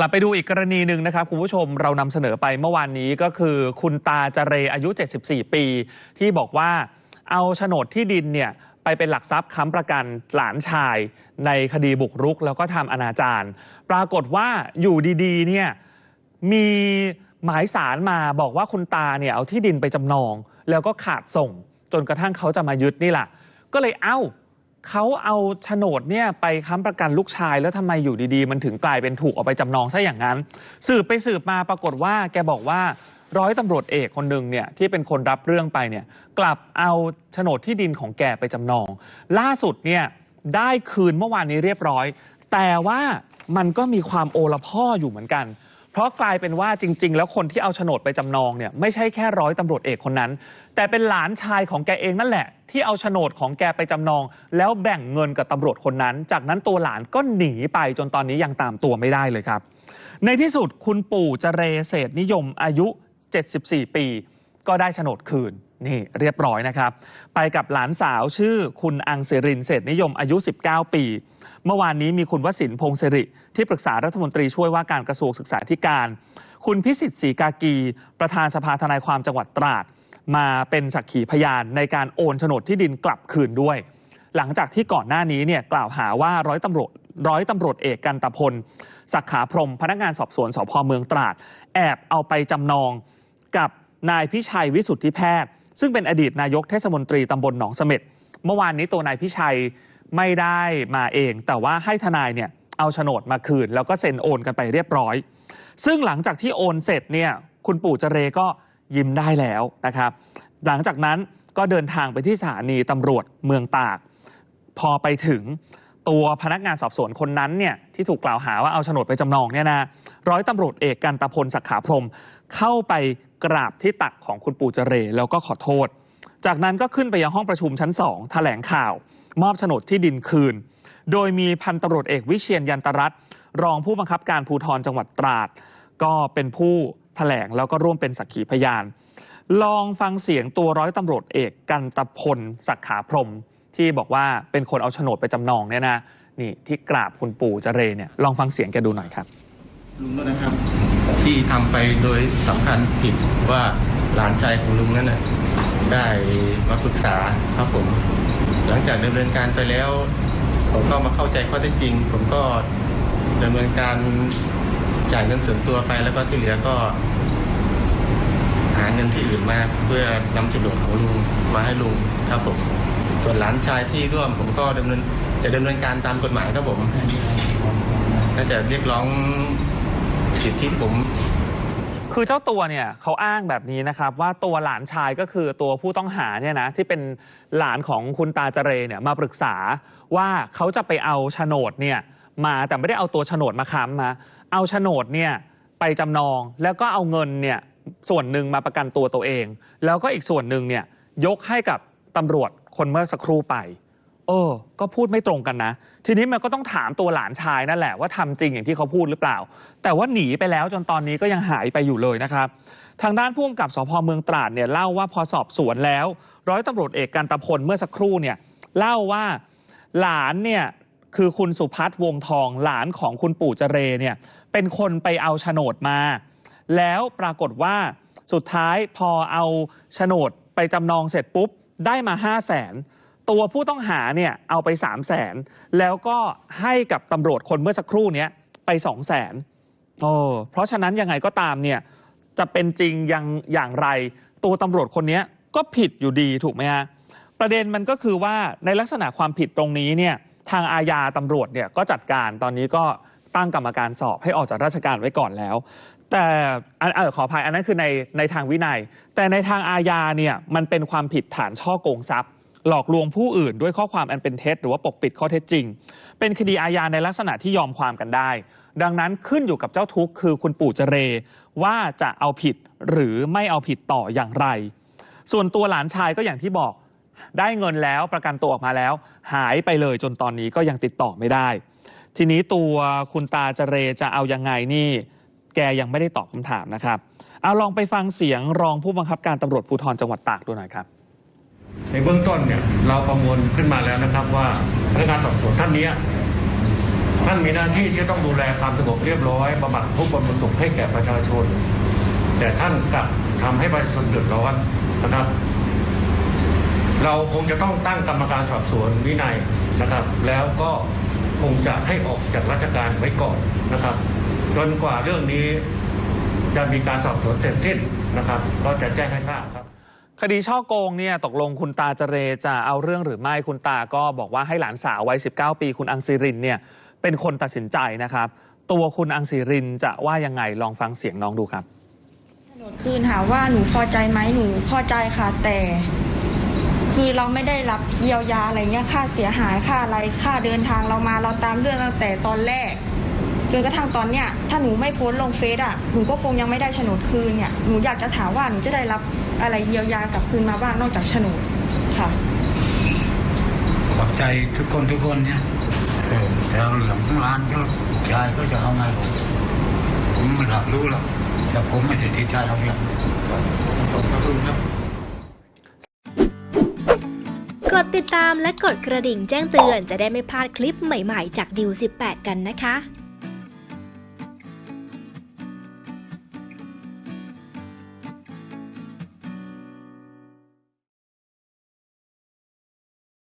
กลับไปดูอีกกรณีหนึ่งนะครับ คุณผู้ชมเรานำเสนอไปเมื่อวานนี้ก็คือ คุณตาจเรอายุ 74 ปี ที่บอกว่าเอาโฉนดที่ดินเนี่ยไปเป็นหลักทรัพย์ค้ำประกันหลานชาย ในคดีบุกรุก แล้วก็ทำอนาจารปรากฏว่าอยู่ดีๆเนี่ยมีหมายสารมาบอกว่าคุณตาเนี่ยเอาที่ดินไปจำนอง แล้วก็ขาดส่ง จนกระทั่งเขาจะมายึดนี่แหละก็เลยเอ้า เขาเอาโฉนดเนี่ยไปค้ำประกันลูกชาย แล้วทำไมอยู่ดีๆ มันถึงกลายเป็นถูกเอาไปจำนองซะอย่างนั้น สืบไปสืบมาปรากฏว่าแกบอกว่าร้อยตำรวจเอกคนหนึ่งเนี่ยที่เป็นคนรับเรื่องไปเนี่ยกลับเอาโฉนดที่ดินของแกไปจำนอง ล่าสุดเนี่ยได้คืนเมื่อวานนี้เรียบร้อย แต่ว่ามันก็มีความโอละพ่ออยู่เหมือนกัน ราะกลายเป็นว่าจริง ๆ แล้วคนที่เอาโฉนดไปจำนองเนี่ยไม่ใช่แค่ร้อยตำรวจเอกคนนั้น แต่เป็นหลานชายของแกเองนั่นแหละ ที่เอาโฉนดของแกไปจำนอง แล้วแบ่งเงินกับตำรวจคนนั้น จากนั้นตัวหลานก็หนีไปจนตอนนี้ยังตามตัวไม่ได้เลยครับ ในที่สุดคุณปู่จเรเศษนิยมอายุ 74 ปี ก็ได้โฉนดคืนนี่เรียบร้อยนะครับ ไปกับหลานสาวชื่อคุณอังเสรินเศษนิยมอายุ 19 ปี เมื่อวานนี้มีคุณวสินพงศิริ ที่ปรึกษารัฐมนตรีช่วยว่าการกระทรวงศึกษาธิการ คุณพิสิทธิ์ศรีกากี ประธานสภาทนายความจังหวัดตราด มาเป็นสักขีพยานในการโอนโฉนดที่ดินกลับคืนด้วย หลังจากที่ก่อนหน้านี้เนี่ยกล่าวหาว่าร้อยตำรวจร้อยตำรวจเอกกันตพลสักขาพรมพนักงานสอบสวนสพเมืองตราด แอบเอาไปจำนองกับนายพิชัยวิสุทธิแพทย์ ซึ่งเป็นอดีตนายกเทศมนตรีตำบลหนองเสม็ดเมื่อวานนี้ตัวนายพิชัย ไม่ได้มาเอง แต่ว่าให้ทนายเนี่ยเอาโฉนดมาคืน แล้วก็เซ็นโอนกันไปเรียบร้อย ซึ่งหลังจากที่โอนเสร็จเนี่ยคุณปู่เจเรก็ยิ้มได้แล้วนะครับ หลังจากนั้นก็เดินทางไปที่สถานีตำรวจเมืองตาก พอไปถึงตัวพนักงานสอบสวนคนนั้นเนี่ยที่ถูกกล่าวหาว่าเอาโฉนดไปจำนองเนี่ยนะร้อยตำรวจเอกกันตพลสักขาพรม เข้าไปกราบที่ตักของคุณปู่เจเรแล้วก็ขอโทษ จากนั้นก็ขึ้นไปยังห้องประชุมชั้นสองแถลงข่าว มอบโฉนดที่ดินคืน โดยมีพันตำรวจเอกวิเชียนยันตรัตน์รองผู้บังคับการภูธรจังหวัดตราด ก็เป็นผู้แถลงแล้วก็ร่วมเป็นสักขีพยาน ลองฟังเสียงตัวร้อยตำรวจเอกกันตพลสักขาพรม ที่บอกว่าเป็นคนเอาโฉนดไปจำนองเนี่ยนะนี่ที่กราบคุณปู่เจเรเนี่ยลองฟังเสียงแกดูหน่อยครับลุงก็นะครับ ที่ทำไปโดยสำคัญผิดว่าหลานชายของลุงนั้นนะได้มาปรึกษาครับผม หลังจากดำเนินการไปแล้วผมก็มาเข้าใจข้อเท็จจริง ผมก็ดำเนินการจ่ายเงินส่วนตัวไปแล้วก็ที่เหลือก็ หาเงินที่อื่นมาเพื่อนำโฉนดของลุงมาให้ลุงครับผมส่วนหลานชายที่ร่วม ผมก็ดำเนินจะดำเนินการตามกฎหมายครับผมน่าจะเรียกร้องสิทธิที่ผม คือเจ้าตัวเนี่ยเขาอ้างแบบนี้นะครับ ว่าตัวหลานชายก็คือตัวผู้ต้องหาเนี่ยนะที่เป็นหลานของคุณตาเจเรเนี่ยมาปรึกษาว่าเขาจะไปเอาโฉนดเนี่ยมาแต่ไม่ได้เอาตัวโฉนดมาค้ำมา เอาโฉนดเนี่ยไปจำนองแล้วก็เอาเงินเนี่ยส่วนหนึ่งมาประกันตัวตัวเอง แล้วก็อีกส่วนหนึ่งเนี่ยยกให้กับตำรวจคนเมื่อสักครู่ไป เออ ก็พูดไม่ตรงกันนะ ทีนี้มันก็ต้องถามตัวหลานชายนั่นแหละว่าทำจริงอย่างที่เขาพูดหรือเปล่า แต่ว่าหนีไปแล้วจนตอนนี้ก็ยังหายไปอยู่เลยนะครับ ทางด้านผู้กำกับสพเมืองตราดเนี่ยเล่าว่าพอสอบสวนแล้ว ร้อยตำรวจเอกกันตพลเมื่อสักครู่เนี่ยเล่าว่าหลานเนี่ยคือคุณสุพัฒน์วงทองหลานของคุณปู่เจเรเนี่ยเป็นคนไปเอาโฉนดมา แล้วปรากฏว่าสุดท้ายพอเอาโฉนดไปจำนองเสร็จปุ๊บได้มา 5 0 0แสน ตัวผู้ต้องหาเนี่ยเอาไป3 0 0แสนแล้วก็ให้กับตำรวจคนเมื่อสักครู่เนี้ยไป2 0 0แสนโอ้เพราะฉะนั้นยังไงก็ตามเนี่ยจะเป็นจริงอย่างอย่างไร ตัวตำรวจคนเนี้ยก็ผิดอยู่ดีถูกไหมฮะประเด็นมันก็คือว่าในลักษณะความผิดตรงนี้เนี่ยทางอาญาตำรวจเนี่ยก็จัดการตอนนี้ก็ตั้งกรรมการสอบให้ออกจากราชการไว้ก่อนแล้ว แต่อันเออขออภัยอันนั้นคือในในทางวินัย แต่ในทางอาญาเนี่ยมันเป็นความผิดฐานช่อโกงทรัพย์ หลอกลวงผู้อื่นด้วยข้อความอันเป็นเท็จ หรือว่าปกปิดข้อเท็จจริง เป็นคดีอาญาในลักษณะที่ยอมความกันได้ ดังนั้นขึ้นอยู่กับเจ้าทุกข์คือคุณปู่เจเร ว่าจะเอาผิดหรือไม่เอาผิดต่ออย่างไร ส่วนตัวหลานชายก็อย่างที่บอกได้เงินแล้วประกันตัวออกมาแล้ว หายไปเลยจนตอนนี้ก็ยังติดต่อไม่ได้ ทีนี้ตัวคุณตาเจเรจะเอายังไงนี่ แกยังไม่ได้ตอบคำถามนะครับ เอาลองไปฟังเสียงรองผู้บังคับการตำรวจภูธรจังหวัดตากดูหน่อยครับ ในเบื้องต้นเนี่ยเราประมวลขึ้นมาแล้วนะครับ ว่าพนักงานสอบสวนท่านนี้ท่านมีหน้าที่ที่ต้องดูแลความสงบเรียบร้อยบำบัดทุกข์บำรุงสุขให้แก่ประชาชน แต่ท่านกลับทำให้ประชาชนเดือดร้อนนะครับ เราคงจะต้องตั้งกรรมการสอบสวนวินัยนะครับ แล้วก็คงจะให้ออกจากราชการไว้ก่อนนะครับ จนกว่าเรื่องนี้จะมีการสอบสวนเสร็จสิ้นนะครับ ก็จะแจ้งให้ทราบครับ คดีช่อโกงเนี่ยตกลงคุณตาเจเรจะเอาเรื่องหรือไม่คุณตาก็บอกว่าให้หลานสาววัย 19 ปี คุณอังซีรินเนี่ยเป็นคนตัดสินใจนะครับ ตัวคุณอังซีรินจะว่ายังไงลองฟังเสียงน้องดูครับโฉนดคืนถามว่าหนูพอใจไหมหนูพอใจค่ะ แต่ คือเราไม่ได้รับเยียวยาอะไรเงี้ยค่าเสียหายค่าอะไรค่าเดินทางเรามาเราตามเรื่องตั้งแต่ตอนแรก จนกระทั่งตอนเนี้ยถ้าหนูไม่โพสต์ลงเฟซอะหนูก็คงยังไม่ได้โฉนดคืนเนี่ยหนูอยากจะถามว่าหนูจะได้รับอะไรเยียวยากลับคืนมาบ้างนอกจากโฉนดค่ะขอบใจทุกคนทุกคนเนี่ยเออแต่เอาเหลืองทั้งร้านก็ยายก็จะเอาไงผมผมไม่อยากรู้หรอกแต่ผมไม่ได้ติดใจเอาเนี่ยขอบคุณครับกดติดตามและกดกระดิ่งแจ้งเตือนจะได้ไม่พลาดคลิปใหม่ๆ จากดิว18 กันนะคะ